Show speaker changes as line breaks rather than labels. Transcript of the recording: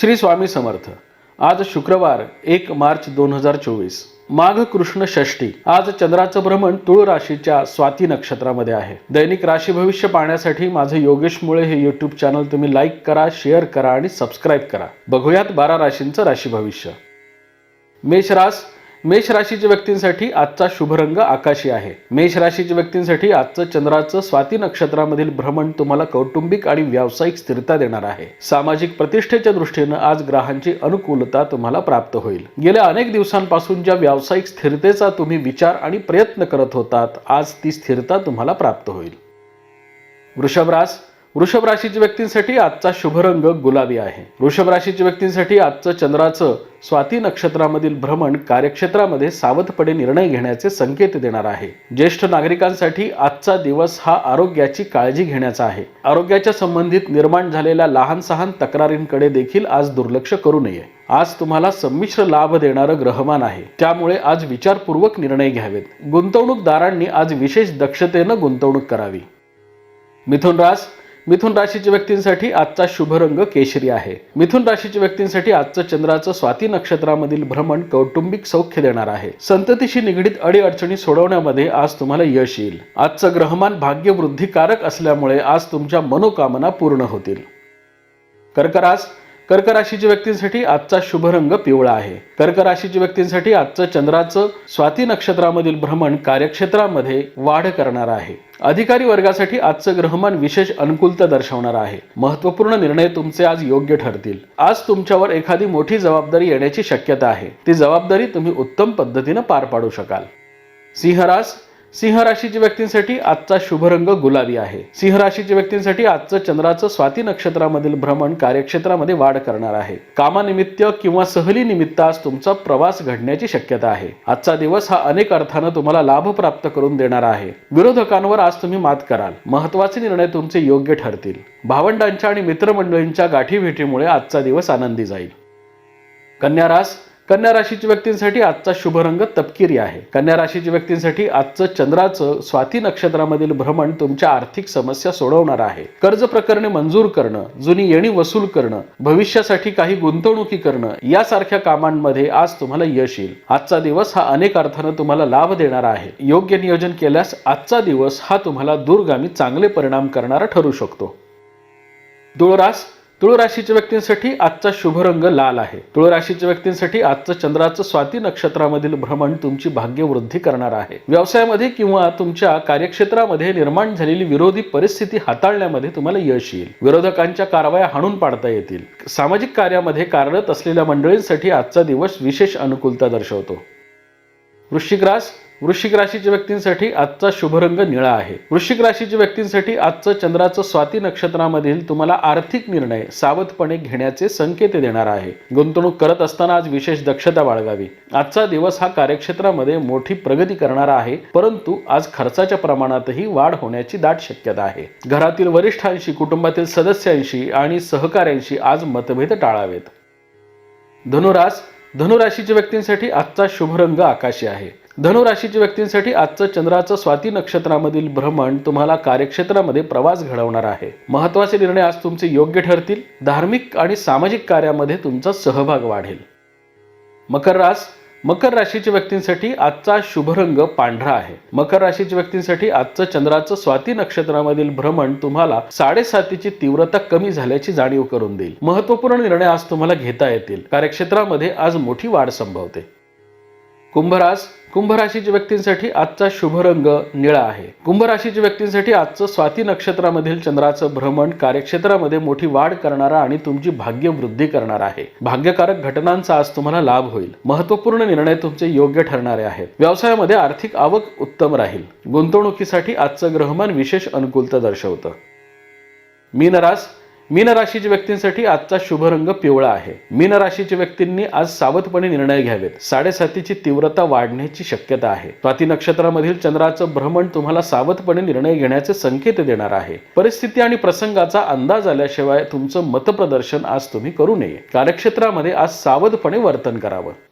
श्री स्वामी समर्थ. आज शुक्रवार एक मार्च दोन हजार चोवीस. माघ कृष्ण षष्टी आज चंद्राचं भ्रमण तुळ राशीच्या स्वाती नक्षत्रामध्ये आहे. दैनिक राशी भविष्य पाहण्यासाठी माझं योगेश मुळे हे युट्यूब चॅनल तुम्ही लाईक करा शेअर करा आणि सबस्क्राईब करा. बघूयात बारा राशींचं राशी भविष्य. मेष रास मेष राशीच्या व्यक्तींसाठी आजचा शुभ रंग आकाशी आहे. मेष राशीच्या व्यक्तींसाठी आजचं चंद्राचं स्वाती नक्षत्रामधील भ्रमण तुम्हाला कौटुंबिक आणि व्यावसायिक स्थिरता देणार आहे. सामाजिक प्रतिष्ठेच्या दृष्टीनं आज ग्रहांची अनुकूलता तुम्हाला प्राप्त होईल. गेल्या अनेक दिवसांपासून ज्या व्यावसायिक स्थिरतेचा तुम्ही विचार आणि प्रयत्न करत होतात आज ती स्थिरता तुम्हाला प्राप्त होईल. वृषभरास वृषभ राशीच्या व्यक्तींसाठी आजचा शुभ रंग गुलाबी आहे. वृषभ राशीच्या व्यक्तींसाठी आजचं चंद्राचं स्वाती नक्षत्रामधील भ्रमण कार्यक्षेत्रामध्ये सावधपणे निर्णय घेण्याचे संकेत देणार आहे. ज्येष्ठ नागरिकांसाठी आजचा दिवस हा आरोग्याची काळजी घेण्याचा आहे. आरोग्याच्या संबंधित निर्माण झालेल्या लहान सहान तक्रारींकडे देखील आज दुर्लक्ष करू नये. आज तुम्हाला संमिश्र लाभ देणारं ग्रहमान आहे. त्यामुळे आज विचारपूर्वक निर्णय घ्यावेत. गुंतवणूकदारांनी आज विशेष दक्षतेनं गुंतवणूक करावी. मिथुन रास मिथुन राशीच्या व्यक्तींसाठी आजचा शुभ रंग केशरी आहे. मिथुन राशीच्या व्यक्तींसाठी आजचं चंद्राचं स्वाती नक्षत्रामधील भ्रमण कौटुंबिक सौख्य देणार आहे. संततीशी निगडीत अडीअडचणी सोडवण्यामध्ये आज तुम्हाला यश येईल. आजचं ग्रहमान भाग्यवृद्धिकारक असल्यामुळे आज तुमच्या मनोकामना पूर्ण होतील. कर्करास कर्क राशीच्या व्यक्तींसाठी आजचा शुभ रंग पिवळा आहे. कर्क राशीच्या व्यक्तींसाठी आजचं चंद्राचं स्वाती नक्षत्रामधील भ्रमण कार्यक्षेत्रामध्ये वाढ करणार आहे. अधिकारी वर्गासाठी आजचं ग्रहमान विशेष अनुकूलता दर्शवणार आहे. महत्त्वपूर्ण निर्णय तुमचे आज योग्य ठरतील. आज तुमच्यावर एखादी मोठी जबाबदारी येण्याची शक्यता आहे. ती जबाबदारी तुम्ही उत्तम पद्धतीनं पार पाडू शकाल. सिंहरास सिंह राशीच्या व्यक्तींसाठी आजचा शुभ रंग गुलाबी आहे. सिंह राशीच्या व्यक्तींसाठी आजचं चंद्राचं स्वाती नक्षत्रामधील भ्रमण कार्यक्षेत्रामध्ये वाढ करणार आहे. कामानिमित्त किंवा सहली निमित्त आज तुमचा प्रवास घडण्याची शक्यता आहे. आजचा दिवस हा अनेक अर्थानं तुम्हाला लाभ प्राप्त करून देणार आहे. विरोधकांवर आज तुम्ही मात कराल. महत्त्वाचे निर्णय तुमचे योग्य ठरतील. भावंडांच्या आणि मित्रमंडळींच्या गाठीभेटीमुळे आजचा दिवस आनंदी जाईल. कन्या रास कन्या राशीच्या व्यक्तींसाठी आजचा शुभ रंग तपकिरी आहे. कन्या राशीच्या व्यक्तींसाठी आजचं चंद्राचं स्वाती नक्षत्रामधील भ्रमण तुमच्या आर्थिक समस्या सोडवणार आहे. कर्ज प्रकरणे मंजूर करणं जुनी येणी वसूल करणं भविष्यासाठी काही गुंतवणुकी करणं यासारख्या कामांमध्ये आज तुम्हाला यश येईल. आजचा दिवस हा अनेक अर्थानं तुम्हाला लाभ देणारा आहे. योग्य नियोजन केल्यास आजचा दिवस हा तुम्हाला दूरगामी चांगले परिणाम करणारा ठरू शकतो. दुळरास तुळ राशीच्या व्यक्तींसाठी आजचा शुभ रंग लाल आहे. तुळ राशीच्या व्यक्तींसाठी आजचं चंद्राचं स्वाती नक्षत्रामधील भ्रमण तुमची भाग्यवृद्धी करणार आहे. व्यवसायामध्ये किंवा तुमच्या कार्यक्षेत्रामध्ये निर्माण झालेली विरोधी परिस्थिती हाताळण्यामध्ये तुम्हाला यश येईल. विरोधकांच्या कारवाया हाणून पाडता येतील. सामाजिक कार्यामध्ये कार्यरत असलेल्या मंडळींसाठी आजचा दिवस विशेष अनुकूलता दर्शवतो. वृश्चिक रास वृश्चिक राशीच्या व्यक्तींसाठी आजचा शुभ रंग निळा आहे. वृश्चिक राशीच्या व्यक्तींसाठी आजचं चंद्राचं स्वाती नक्षत्रामधील तुम्हाला आर्थिक निर्णय सावधपणे घेण्याचे संकेत देणार आहे. गुंतवणूक करत असताना आज विशेष दक्षता बाळगावी. आजचा दिवस हा कार्यक्षेत्रामध्ये मोठी प्रगती करणारा आहे परंतु आज खर्चाच्या प्रमाणातही वाढ होण्याची दाट शक्यता आहे. घरातील वरिष्ठांशी कुटुंबातील सदस्यांशी आणि सहकाऱ्यांशी आज मतभेद टाळावेत. धनुरास धनुराशीच्या व्यक्तींसाठी आजचा शुभ रंग आकाशी आहे. धनुराशीच्या व्यक्तींसाठी आजचं चंद्राचं स्वाती नक्षत्रामधील भ्रमण तुम्हाला कार्यक्षेत्रामध्ये प्रवास घडवणार आहे. महत्त्वाचे निर्णय आज तुमचे योग्य ठरतील. धार्मिक आणि सामाजिक कार्यामध्ये तुमचा सहभाग वाढेल. मकर रास मकर राशीच्या व्यक्तींसाठी आजचा शुभ रंग पांढरा आहे. मकर राशीच्या व्यक्तींसाठी आजचं चंद्राचं स्वाती नक्षत्रामधील भ्रमण तुम्हाला साडेसातीची तीव्रता कमी झाल्याची जाणीव करून देईल. महत्त्वपूर्ण निर्णय आज तुम्हाला घेता येतील. कार्यक्षेत्रामध्ये आज मोठी वाढ संभवते. कुंभरास कुंभ राशीच्या व्यक्तींसाठी आजचा शुभ रंग निळा आहे. कुंभ राशीच्या व्यक्तींसाठी आजचं स्वाती नक्षत्रामधील चंद्राचं भ्रमण कार्यक्षेत्रामध्ये मोठी वाढ करणारा आणि तुमची भाग्य वृद्धी करणार आहे. भाग्यकारक घटनांचा आज तुम्हाला लाभ होईल. महत्त्वपूर्ण निर्णय तुमचे योग्य ठरणारे आहेत. व्यवसायामध्ये आर्थिक आवक उत्तम राहील. गुंतवणुकीसाठी आजचं ग्रहमान विशेष अनुकूलता दर्शवतं. मीनरास मीन राशीच्या व्यक्तींसाठी आजचा शुभ रंग पिवळा आहे. मीन राशीच्या व्यक्तींनी आज सावधपणे निर्णय घ्यावेत. साडेसातीची तीव्रता वाढण्याची शक्यता आहे. स्वाती नक्षत्रामधील चंद्राचं भ्रमण तुम्हाला सावधपणे निर्णय घेण्याचे संकेत देणार आहे. परिस्थिती आणि प्रसंगाचा अंदाज आल्याशिवाय तुमचं मतप्रदर्शन आज तुम्ही करू नये. कार्यक्षेत्रामध्ये आज सावधपणे वर्तन करावं.